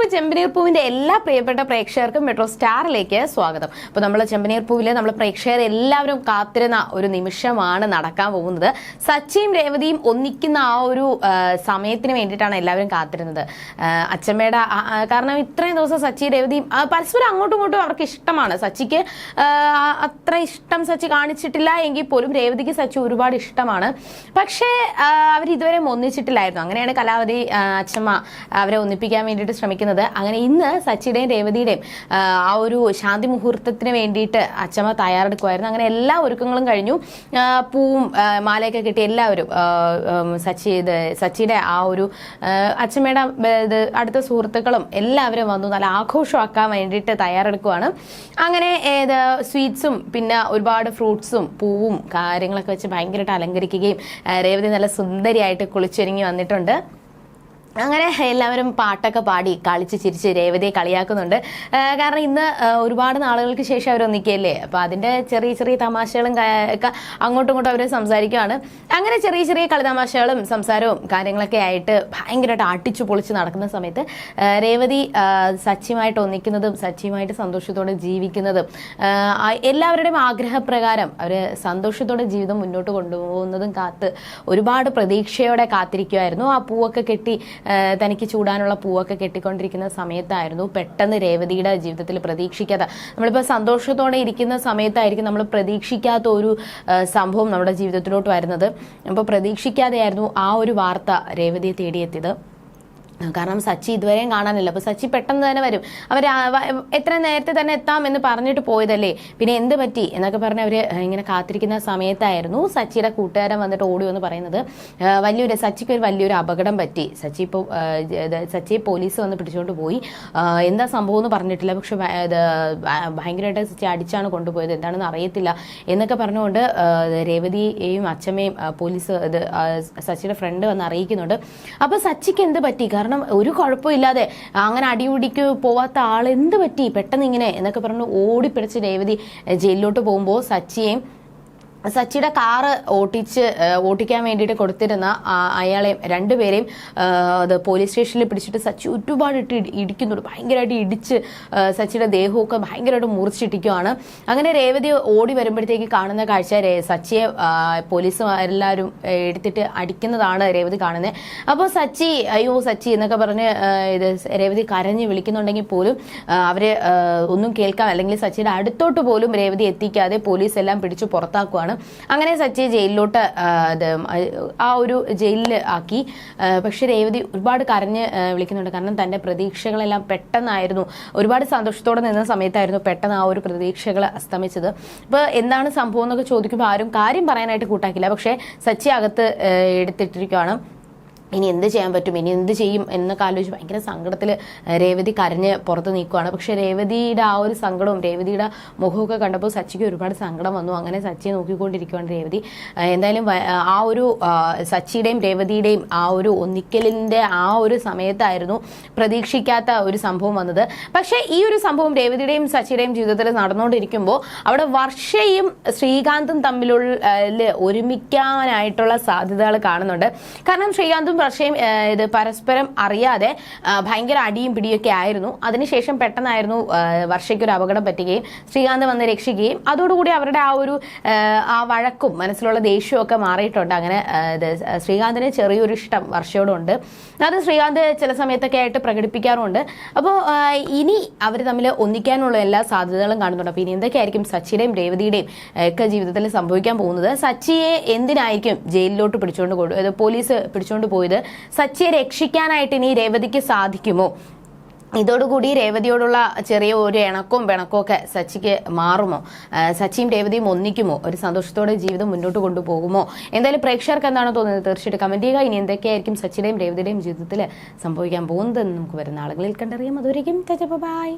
പൂവ് ചെമ്പനീർ പൂവിന്റെ എല്ലാ പ്രിയപ്പെട്ട പ്രേക്ഷകർക്കും മെട്രോ സ്റ്റാറിലേക്ക് സ്വാഗതം. അപ്പോൾ നമ്മൾ ചെമ്പനീർ പൂവിലെ നമ്മൾ പ്രേക്ഷകർ എല്ലാവരും കാത്തിരുന്ന ഒരു നിമിഷമാണ് നടക്കാൻ പോകുന്നത്. സച്ചിയും രേവതിയും ഒന്നിക്കുന്ന ആ ഒരു സമയത്തിന് വേണ്ടിയിട്ടാണ് എല്ലാവരും കാത്തിരുന്നത്. ആ, കാരണം ഇത്രയും ദിവസം സച്ചി രേവതിയും പരസ്പരം അങ്ങോട്ടും ഇങ്ങോട്ടും അവർക്ക് ഇഷ്ടമാണ്. സച്ചിക്ക് അത്ര ഇഷ്ടം സച്ചി കാണിച്ചിട്ടില്ല എങ്കിൽ പോലും രേവതിക്ക് സച്ചി ഒരുപാട് ഇഷ്ടമാണ്. പക്ഷേ അവരിതുവരെ ഒന്നിച്ചിട്ടില്ലായിരുന്നു. അങ്ങനെയാണ് കലാവതി അച്ഛമ്മ അവരെ ഒന്നിപ്പിക്കാൻ വേണ്ടിയിട്ട് ശ്രമിക്കുന്നത്. അങ്ങനെ ഇന്ന് സച്ചിയുടെയും രേവതിയുടെയും ആ, ഒരു ശാന്തി മുഹൂർത്തത്തിന് വേണ്ടിയിട്ട് അച്ഛമ്മ തയ്യാറെടുക്കുമായിരുന്നു അങ്ങനെ എല്ലാ ഒരുക്കങ്ങളും കഴിഞ്ഞു. പൂവും മാലയൊക്കെ കിട്ടി എല്ലാവരും സച്ചി സച്ചിയുടെ ആ ഒരു അച്ഛമ്മയുടെ ഇത് അടുത്ത സുഹൃത്തുക്കളും എല്ലാവരും വന്നു. നല്ല ആഘോഷമാക്കാൻ വേണ്ടിയിട്ട് തയ്യാറെടുക്കുവാണ്. അങ്ങനെ ഏത് സ്വീറ്റ്സും പിന്നെ ഒരുപാട് ഫ്രൂട്ട്സും പൂവും കാര്യങ്ങളൊക്കെ വെച്ച് ഭയങ്കരമായിട്ട് അലങ്കരിക്കുകയും രേവതി നല്ല സുന്ദരിയായിട്ട് കുളിച്ചൊരുങ്ങി വന്നിട്ടുണ്ട്. അങ്ങനെ എല്ലാവരും പാട്ടൊക്കെ പാടി കളിച്ച് ചിരിച്ച് രേവതിയെ കളിയാക്കുന്നുണ്ട്. കാരണം ഇന്ന് ഒരുപാട് നാളുകൾക്ക് ശേഷം അവർ ഒന്നിക്കല്ലേ അപ്പോൾ അതിന്റെ ചെറിയ ചെറിയ തമാശകളും ഒക്കെ അങ്ങോട്ടും ഇങ്ങോട്ടും അവർ സംസാരിക്കുവാണ്. അങ്ങനെ ചെറിയ ചെറിയ കളി തമാശകളും സംസാരവും കാര്യങ്ങളൊക്കെ ആയിട്ട് ഭയങ്കരമായിട്ട് ആട്ടിച്ചു പൊളിച്ച് നടക്കുന്ന സമയത്ത് രേവതി സച്ചിയുമായിട്ട് ഒന്നിക്കുന്നതും സച്ചിയുമായിട്ട് സന്തോഷത്തോടെ ജീവിക്കുന്നതും എല്ലാവരുടെയും ആഗ്രഹപ്രകാരം അവർ സന്തോഷത്തോടെ ജീവിതം മുന്നോട്ട് കൊണ്ടുപോകുന്നതും കാത്ത് ഒരുപാട് പ്രതീക്ഷയോടെ കാത്തിരിക്കുമായിരുന്നു ആ പൂവൊക്കെ കെട്ടി തനിക്ക് ചൂടാനുള്ള പൂവൊക്കെ കെട്ടിക്കൊണ്ടിരിക്കുന്ന സമയത്തായിരുന്നു പെട്ടെന്ന് രേവതിയുടെ ജീവിതത്തിൽ പ്രതീക്ഷിക്കാത്ത. നമ്മളിപ്പോൾ സന്തോഷത്തോടെ ഇരിക്കുന്ന സമയത്തായിരിക്കും നമ്മൾ പ്രതീക്ഷിക്കാത്ത ഒരു സംഭവം നമ്മുടെ ജീവിതത്തിലോട്ട് വരുന്നത്. അപ്പോൾ പ്രതീക്ഷിക്കാതെയായിരുന്നു ആ ഒരു വാർത്ത രേവതിയെ തേടിയെത്തിയത്. കാരണം സച്ചി ഇതുവരെയും കാണാനില്ല. അപ്പോൾ സച്ചി പെട്ടെന്ന് തന്നെ വരും. അവർ എത്ര നേരത്തെ തന്നെ എത്താം എന്ന് പറഞ്ഞിട്ട് പോയതല്ലേ? പിന്നെ എന്ത് പറ്റി? എന്നൊക്കെ പറഞ്ഞ് അവർ ഇങ്ങനെ കാത്തിരിക്കുന്ന സമയത്തായിരുന്നു സച്ചിയുടെ കൂട്ടുകാരൻ വന്നിട്ട് ഓടി എന്ന് പറയുന്നത് വലിയൊരു സച്ചിക്ക് ഒരു വലിയൊരു അപകടം പറ്റി. സച്ചി ഇപ്പോൾ സച്ചിയെ പോലീസ് വന്ന് പിടിച്ചുകൊണ്ട് പോയി. എന്താ സംഭവം എന്ന് പറഞ്ഞിട്ടില്ല. പക്ഷെ ഭയങ്കരമായിട്ട് സച്ചി അടിച്ചാണ് കൊണ്ടുപോയത്. എന്താണെന്ന് അറിയത്തില്ല. എന്നൊക്കെ പറഞ്ഞുകൊണ്ട് രേവതിയെയും അച്ഛമ്മയും പോലീസ് സച്ചിയുടെ ഫ്രണ്ട് വന്ന് അറിയിക്കുന്നുണ്ട്. അപ്പോൾ സച്ചിക്ക് എന്ത് പറ്റി? കാരണം ഒരു കുഴപ്പമില്ലാതെ അങ്ങനെ അടിപിടിക്ക് പോവാത്ത ആൾ എന്ത് പറ്റി? പെട്ടെന്ന് ഇങ്ങനെ എന്നൊക്കെ പറഞ്ഞു ഓടിപ്പിടിച്ച് രേവതി ജയിലിലോട്ട് പോകുമ്പോൾ സച്ചിയെയും സച്ചിയുടെ കാറ് ഓട്ടിച്ച് ഓട്ടിക്കാൻ വേണ്ടിയിട്ട് കൊടുത്തിരുന്ന അയാളെയും രണ്ടുപേരെയും അത് പോലീസ് സ്റ്റേഷനിൽ പിടിച്ചിട്ട് സച്ചി ഒരുപാട് ഇട്ട് ഇടിക്കുന്നുണ്ട്. ഭയങ്കരമായിട്ട് ഇടിച്ച് സച്ചിയുടെ ദേഹമൊക്കെ ഭയങ്കരമായിട്ട് മുറിച്ചിട്ടിക്കുവാണ് അങ്ങനെ രേവതി ഓടി വരുമ്പോഴത്തേക്ക് കാണുന്ന കാഴ്ച സച്ചിയെ പോലീസ് എല്ലാവരും എടുത്തിട്ട് അടിക്കുന്നതാണ് രേവതി കാണുന്നത്. അപ്പോൾ സച്ചി അയ്യോ സച്ചി എന്നൊക്കെ പറഞ്ഞ് ഇത് രേവതി കരഞ്ഞ് വിളിക്കുന്നുണ്ടെങ്കിൽ പോലും അവർ ഒന്നും കേൾക്കാം അല്ലെങ്കിൽ സച്ചിയുടെ അടുത്തോട്ട് പോലും രേവതി എത്തിക്കാതെ പോലീസ് എല്ലാം പിടിച്ച് പുറത്താക്കുവാണ്. അങ്ങനെ സച്ചിയെ ജയിലിലോട്ട് ആ, ഒരു ജയിലിൽ ആക്കി. പക്ഷെ രേവതി ഒരുപാട് കരഞ്ഞ് വിളിക്കുന്നുണ്ട്. കാരണം തന്റെ പ്രതീക്ഷകളെല്ലാം പെട്ടെന്നായിരുന്നു. ഒരുപാട് സന്തോഷത്തോടെ നിന്ന സമയത്തായിരുന്നു പെട്ടെന്ന് ആ ഒരു പ്രതീക്ഷകൾ അസ്തമിച്ചത്. അപ്പോൾ എന്താണ് സംഭവം എന്നൊക്കെ ചോദിക്കുമ്പോൾ ആരും കാര്യം പറയാനായിട്ട് കൂട്ടാക്കില്ല. പക്ഷേ സച്ചി അകത്ത് എടുത്തിട്ടിരിക്കുകയാണ്. ഇനി എന്ത് ചെയ്യാൻ പറ്റും? ഇനി എന്ത് ചെയ്യും? എന്നൊക്കെ ആലോചിച്ച് ഭയങ്കര സങ്കടത്തിൽ രേവതി കരഞ്ഞ് പുറത്ത് നിൽക്കുവാണ്. പക്ഷേ രേവതിയുടെ ആ ഒരു സങ്കടവും രേവതിയുടെ മുഖമൊക്കെ കണ്ടപ്പോൾ സച്ചിക്ക് ഒരുപാട് സങ്കടം വന്നു. അങ്ങനെ സച്ചിയെ നോക്കിക്കൊണ്ടിരിക്കുകയാണ് രേവതി. എന്തായാലും ആ ഒരു സച്ചിയുടെയും രേവതിയുടെയും ആ ഒരു ഒന്നിക്കലിന്റെ ആ ഒരു സമയത്തായിരുന്നു പ്രതീക്ഷിക്കാത്ത ഒരു സംഭവം വന്നത്. പക്ഷേ ഈ ഒരു സംഭവം രേവതിയുടെയും സച്ചിയുടെയും ജീവിതത്തിൽ നടന്നുകൊണ്ടിരിക്കുമ്പോൾ അവിടെ വർഷയും ശ്രീകാന്തും തമ്മിലുള്ള ഒരുമിക്കാനായിട്ടുള്ള സാധ്യതകൾ കാണുന്നുണ്ട്. കാരണം ശ്രീകാന്തും വർഷയും ഇത് പരസ്പരം അറിയാതെ ഭയങ്കര അടിയും പിടിയൊക്കെ ആയിരുന്നു. അതിനുശേഷം പെട്ടെന്നായിരുന്നു വർഷയ്ക്കൊരു അപകടം പറ്റുകയും ശ്രീകാന്ത് വന്ന് രക്ഷിക്കുകയും അതോടുകൂടി അവരുടെ ആ ഒരു ആ, വഴക്കും മനസ്സിലുള്ള ദേഷ്യവും ഒക്കെ മാറിയിട്ടുണ്ട്. അങ്ങനെ ഇത് ശ്രീകാന്തിന് ചെറിയൊരു ഇഷ്ടം വർഷയോടുണ്ട്. അത് ശ്രീകാന്ത് ചില സമയത്തൊക്കെ ആയിട്ട് പ്രകടിപ്പിക്കാറുമുണ്ട്. അപ്പോൾ ഇനി അവർ തമ്മിൽ ഒന്നിക്കാനുള്ള എല്ലാ സാധ്യതകളും കാണുന്നുണ്ട്. അപ്പോൾ ഇനി എന്തൊക്കെയായിരിക്കും സച്ചിയുടെയും രേവതിയുടെയും ഒക്കെ ജീവിതത്തിൽ സംഭവിക്കാൻ പോകുന്നത്? സച്ചിയെ എന്തിനായിരിക്കും ജയിലിലോട്ട് പിടിച്ചുകൊണ്ട് കൊണ്ടു പോലീസ് പിടിച്ചുകൊണ്ട് പോയത്? സച്ചിയെ രക്ഷിക്കാനായിട്ട് ഇനി രേവതിക്ക് സാധിക്കുമോ? ഇതോടുകൂടി രേവതിയോടുള്ള ചെറിയ ഒരു ഇണക്കവും പിണക്കവും ഒക്കെ സച്ചിക്ക് മാറുമോ? സച്ചിയും രേവതിയും ഒന്നിക്കുമോ? ഒരു സന്തോഷത്തോടെ ജീവിതം മുന്നോട്ട് കൊണ്ടുപോകുമോ? എന്തായാലും പ്രേക്ഷകർക്ക് എന്താണ് തോന്നുന്നത് തീർച്ചയായിട്ടും കമന്റ് ചെയ്യുക. ഇനി എന്തൊക്കെയായിരിക്കും സച്ചിയുടെയും രേവതിയുടെയും ജീവിതത്തിൽ സംഭവിക്കാൻ പോകുന്നതെന്ന് നമുക്ക് വരുന്ന ആളുകളിൽ കണ്ടറിയാം. അതുവരെയും ബൈ.